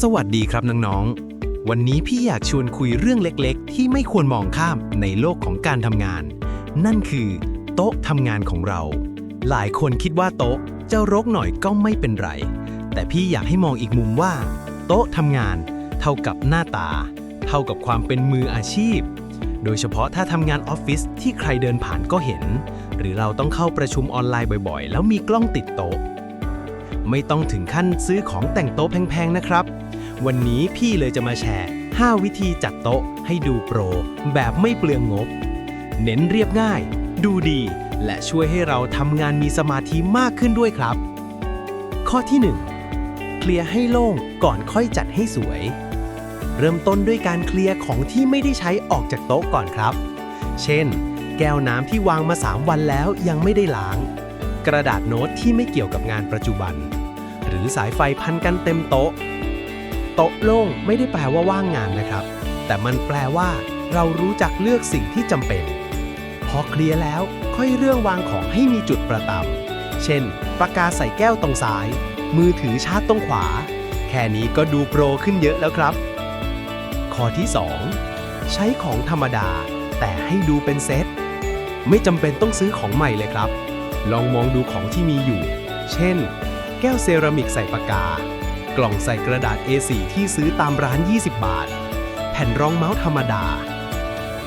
สวัสดีครับน้องๆ วันนี้พี่อยากชวนคุยเรื่องเล็กๆ ที่ไม่ควรมองข้ามในโลกของการทำงาน นั่นคือ โต๊ะทำงานของเรา หลายคนคิดว่าโต๊ะจะรกหน่อยก็ไม่เป็นไร แต่พี่อยากให้มองอีกมุมว่า โต๊ะทำงาน เท่ากับหน้าตา เท่ากับความเป็นมืออาชีพ โดยเฉพาะถ้าทำงานออฟฟิศที่ใครเดินผ่านก็เห็น หรือเราต้องเข้าประชุมออนไลน์บ่อยๆ แล้วมีกล้องติดโต๊ะ ไม่ต้องถึงขั้นซื้อของแต่งโต๊ะแพงๆนะครับ วันนี้พี่เลยจะมาแชร์ 5 วิธีจัดโต๊ะให้ดูโปร แบบไม่เปลืองงบ เน้นเรียบง่าย ดูดี และช่วยให้เราทำงานมีสมาธิมากขึ้นด้วยครับ ข้อที่ 1 เคลียร์ให้โล่งก่อนค่อยจัดให้สวย เริ่มต้นด้วยการเคลียร์ของที่ไม่ได้ใช้ออกจากโต๊ะก่อนครับ เช่น แก้วน้ำที่วางมา 3 วันแล้วยังไม่ได้ล้าง กระดาษโน้ตที่ไม่เกี่ยวกับงานปัจจุบัน หรือสายไฟพันกันเต็มโต๊ะ โต๊ะโล่งไม่ได้แปลว่าว่างงานนะครับ แต่มันแปลว่าเรารู้จักเลือกสิ่งที่จำเป็น พอเคลียร์แล้วค่อยเรื่องวางของให้มีจุดประตำเช่น ปากกาใส่แก้วตรงซ้าย มือถือชาร์จตรงขวา แค่นี้ก็ดูโปรขึ้นเยอะแล้วครับ ข้อที่ 2 ใช้ของธรรมดา แต่ให้ดูเป็นเซต ไม่จำเป็นต้องซื้อของใหม่เลยครับ ลองมองดูของที่มีอยู่ เช่น แก้วเซรามิกใส่ปากกา กล่องใส่กระดาษ A4 ที่ซื้อตามร้าน 20 บาท แผ่นรองเมาส์ธรรมดา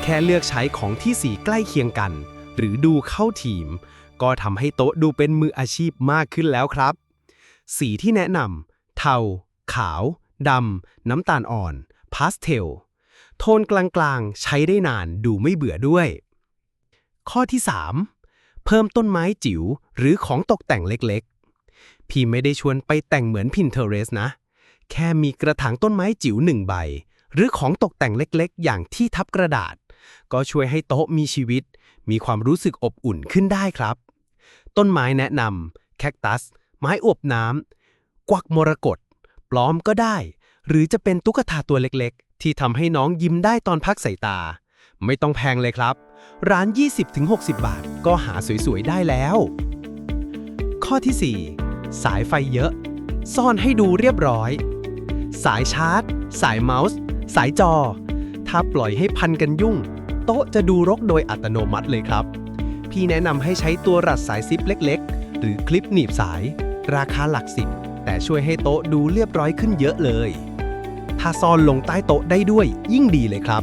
แค่เลือกใช้ของที่สีใกล้เคียงกัน หรือดูเข้าทีม ก็ทำให้โต๊ะดูเป็นมืออาชีพมากขึ้นแล้วครับ สีที่แนะนำเทา ขาวดำน้ำตาลอ่อนพาสเทลโทนกลางๆ ใช้ได้นานดูไม่เบื่อด้วย ข้อที่ 3 เพิ่มต้นไม้จิ๋วหรือของตกแต่งเล็กๆ พี่ไม่ได้ชวนไปแต่งเหมือน Pinterest นะ แค่มีกระถางต้นไม้จิ๋วหนึ่งใบ หรือของตกแต่งเล็กๆ อย่างที่ทับกระดาษ ก็ช่วยให้โต๊ะมีชีวิต มีความรู้สึกอบอุ่นขึ้นได้ครับ ต้นไม้แนะนำแคคตัส ไม้อวบน้ำกวักมรกตปลอมก็ได้ หรือจะเป็นตุ๊กตาตัวเล็กๆ ที่ทำให้น้องยิ้มได้ตอนพักสายตา ไม่ต้องแพงเลยครับ ร้าน 20-60 บาทก็หาสวยๆ ได้แล้ว ข้อที่ 4 สายไฟเยอะ ซ่อนให้ดูเรียบร้อย สายชาร์จ สายเมาส์ สายจอ ถ้าปล่อยให้พันกันยุ่ง โต๊ะจะดูรกโดยอัตโนมัติเลยครับ พี่แนะนำให้ใช้ตัวรัดสายซิปเล็กๆ หรือคลิปหนีบสาย ราคาหลักสิบแต่ช่วยให้โต๊ะดูเรียบร้อยขึ้นเยอะเลย ถ้าซ่อนลงใต้โต๊ะได้ด้วยยิ่งดีเลยครับ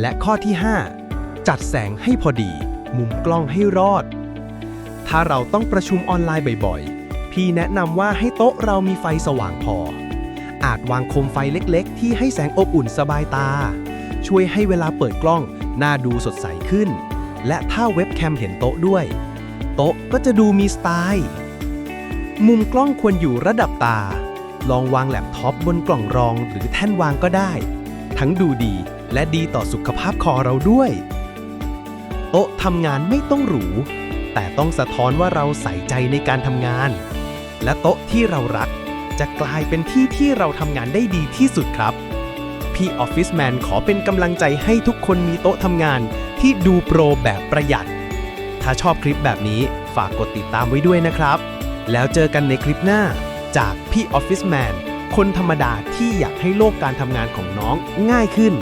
และข้อที่ 5 จัดแสงให้พอดี มุมกล้องให้รอด ถ้าเราต้องประชุมออนไลน์บ่อยๆ พี่แนะนำว่าให้โต๊ะเรามีไฟสว่างพอ อาจวางโคมไฟเล็กๆ ที่ให้แสงอบอุ่นสบายตา ช่วยให้เวลาเปิดกล้องหน้าดูสดใสขึ้น และถ้าเว็บแคมเห็นโต๊ะด้วย โต๊ะก็จะดูมีสไตล์ มุมกล้องควรอยู่ระดับตา ลองวางแล็ปท็อปบนกล่องรองหรือแท่นวางก็ได้ ทั้งดูดีและดีต่อสุขภาพคอเราด้วย โต๊ะทำงานไม่ต้องหรู แต่ต้องสะท้อนว่าเราใส่ใจในการทำงาน และโต๊ะที่เรารัก จะกลายเป็นที่ที่เราทำงานได้ดีที่สุดครับพี่ออฟฟิศแมนขอเป็นกำลังใจให้ทุกคนมีโต๊ะทำงานที่ดูโปรแบบประหยัด ถ้าชอบคลิปแบบนี้ฝากกดติดตามไว้ด้วยนะครับ แล้วเจอกันในคลิปหน้าจากพี่ออฟฟิศแมน คนธรรมดาที่อยากให้โลกการทำงานของน้องง่ายขึ้น